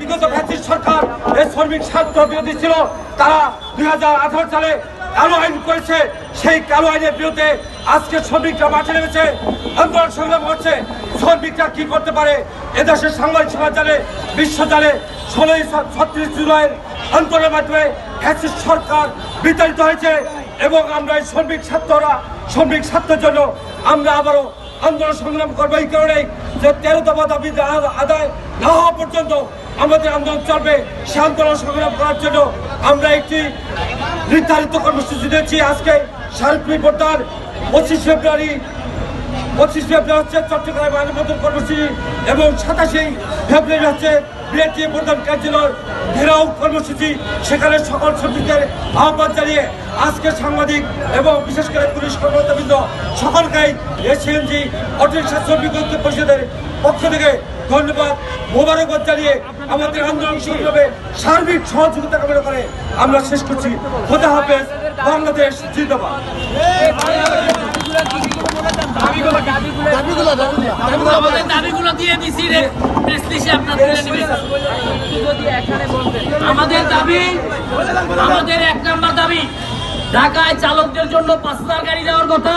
বিগত ফ্যাসিস্ট সরকার এই শ্রমিক স্বার্থ বিরোধী ছিল, তারা দুই হাজার আঠারো সালে কালো আইন করেছে। সেই কালো আইনের বিরুদ্ধে আজকে শ্রমিকরা মাঠে নেমেছে আন্দোলন সংগ্রাম করছে। শ্রমিকরা কি করতে পারে? এদেশের সাংবাদিক সমাজ জানে, বিশ্ব জানে, ষোলোই ছত্রিশ জুলাইয়ের আন্দোলনের মাধ্যমে ফ্যাসিস্ট সরকার বিতাড়িত হয়েছে এবং আমরা এই শ্রমিক স্বার্থরা, শ্রমিক স্বার্থের জন্য আমরা আবারও আন্দোলন সংগ্রাম করবে এই কারণে যে তেরো দফা দাবি আদায় না হওয়া পর্যন্ত আমাদের আন্দোলন চলবে। সে আন্দোলন সংগ্রাম করার জন্য আমরা একটি নির্ধারিত কর্মসূচি দিয়েছি। আজকে শারীরিক ভোটার পঁচিশ ফেব্রুয়ারি পঁচিশ ফেব্রুয়ারি হচ্ছে চট্টগ্রাম মানববন্ধন কর্মসূচি এবং সাতাশে ফেব্রুয়ারি হচ্ছে বিএনপি প্রধান কার্যালয় ঘেরাও কর্মসূচি। সেখানে সকল শ্রমিকদের আহ্বান জানিয়ে আজকে সাংবাদিক এবং বিশেষ করে পুলিশ কর্মকর্তাবৃন্দ সকলকেই এসিএনজি অটোরিক্সা শ্রমিক ঐক্য পরিষদের পক্ষ থেকে ধন্যবাদ, মোবারকবাদ জানিয়ে আমাদের আন্দোলন সংগ্রামে সার্বিক সহযোগিতা কামনা করে আমরা শেষ করছি। খোদা হাফেজ, বাংলাদেশ জিন্দাবাদ। দাবিগুলো দিয়ে দিছি রে। আমাদের দাবি আমাদের এক নাম্বার দাবি ঢাকায় চালকদের জন্য পাঁচ হাজার গাড়ি দেওয়ার কথা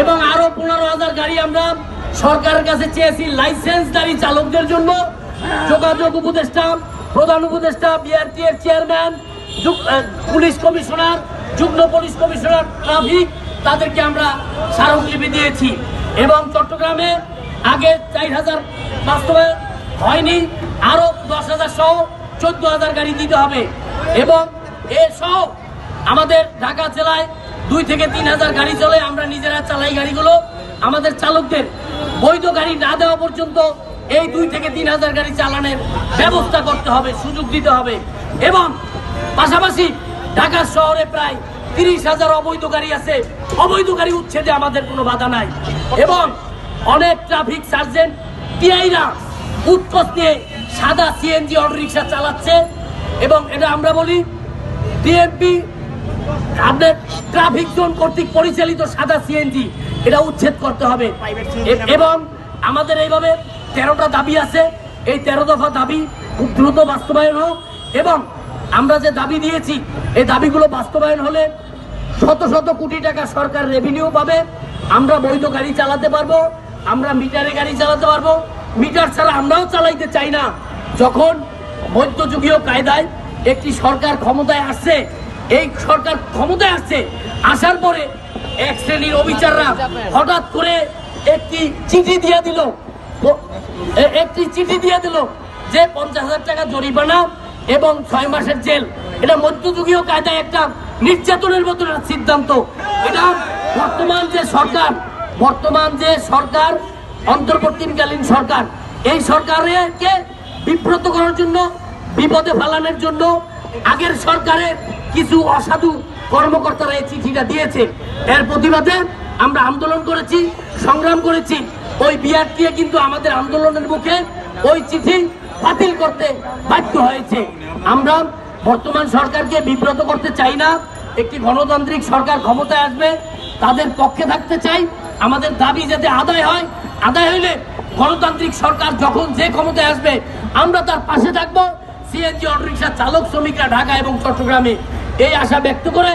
এবং আরও পনেরো হাজার গাড়ি আমরা সরকারের কাছে চেয়েছি লাইসেন্সধারী চালকদের জন্য। যোগাযোগ উপদেষ্টা প্রধান উপদেষ্টা বিআরটি এর চেয়ারম্যান পুলিশ কমিশনার যুগ্ম পুলিশ কমিশনার ট্রাফিক তাদেরকে আমরা স্মারকলিপি দিয়েছি এবং চট্টগ্রামে আগে চার হাজার বাস্তবায়ন হয়নি, আরও দশ হাজার সহ চোদ্দ হাজার গাড়ি দিতে হবে। এবং এ সহ আমাদের ঢাকা জেলায় দুই থেকে তিন হাজার গাড়ি চলে, আমরা নিজেরা চালাই গাড়িগুলো। আমাদের চালকদের বৈধ গাড়ি না দেওয়া পর্যন্ত এই দুই থেকে তিন হাজার গাড়ি চালানোর ব্যবস্থা করতে হবে, সুযোগ দিতে হবে। এবং পাশাপাশি ঢাকা শহরে প্রায় তিরিশ হাজার অবৈধ গাড়ি আছে। অবৈধ গাড়ি উচ্ছেদে আমাদের কোনো বাধা নাই। এবং অনেক ট্রাফিক সার্জেন্ট টিআইরা উৎকোচ নিয়ে সাদা সিএনজি অটো রিক্সা চালাচ্ছে। এবং এটা আমরা বলি ডিএমপি আপনার ট্রাফিক জোন কর্তৃক পরিচালিত সাদা সিএনজি এটা উচ্ছেদ করতে হবে। এবং আমাদের এইভাবে তেরোটা দাবি আছে। এই তেরো দফা দাবি খুব দ্রুত বাস্তবায়ন হোক। এবং আমরা যে দাবি দিয়েছি এই দাবিগুলো বাস্তবায়ন হলে শত শত কোটি টাকা সরকার রেভিনিউ পাবে। আমরা বৈধ গাড়ি চালাতে পারব, আমরা মিটারে গাড়ি চালাতে পারব। মিটার ছাড়া আমরাও চালাইতে চাই না। যখন মধ্যযুগীয় কায়দায় একটি সরকার ক্ষমতায় আসছে, এই সরকার ক্ষমতায় আসছে, আসার পরে এক শ্রেণির অবিচাররা হঠাৎ করে একটি চিঠি দিয়ে দিল। একটি চিঠি দিয়ে দিল যে পঞ্চাশ হাজার টাকা জরিমানা এবং ছয় মাসের জেল। এটা মধ্যযুগীয় কায়দায় একটা নির্যাতনের মতো একটা সিদ্ধান্ত। এটা বর্তমান যে সরকার, বর্তমান যে সরকার, অন্তর্বর্তীকালীন সরকার, এই সরকারকে বিব্রত করার জন্য, বিপদে ফেলানোর জন্য আগের সরকারের কিছু অসাধু কর্মকর্তারা এই চিঠিটা দিয়েছে। এর প্রতিবাদে আমরা আন্দোলন করেছি, সংগ্রাম করেছি। ওই বিআরটিএ কিন্তু আমাদের আন্দোলনের মুখে ওই চিঠি বাতিল করতে বাধ্য হয়েছে। আমরা বর্তমান সরকারকে বিব্রত করতে চাই না। একটি গণতান্ত্রিক সরকার ক্ষমতায় আসবে তাদের পক্ষে থাকতে চাই। আমাদের দাবি যাতে আদায় হয় আদায় হইলে গণতান্ত্রিক সরকার যখন যে ক্ষমতায় আসবে আমরা তার পাশে থাকব। সিএনজি অটোরিকশা চালক শ্রমিকরা ঢাকা এবং চট্টগ্রামে এই আশা ব্যক্ত করে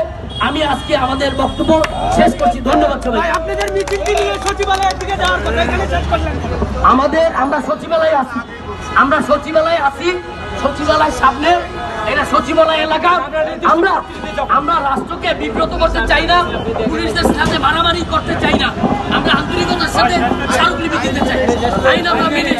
আমি আজকে আমাদের বক্তব্য শেষ করছি। ধন্যবাদ সবাই আপনাদের মিছিলটি নিয়ে সচিবালয়ের দিকে যাওয়ার কথা এখানে শেষ করলেন। আমাদের আমরা সচিবালয়ে আছি। আমরা সচিবালয়ে আছি। সচিবালয় সামনে, এটা সচিবালয় এলাকা। আমরা আমরা রাষ্ট্রকে বিব্রত করতে চাই না, পুলিশদের সাথে মারামারি করতে চাই না। আমরা আন্তরিকতার সাথে স্মারকলিপি দিতে চাই। আইন আমরা মেনে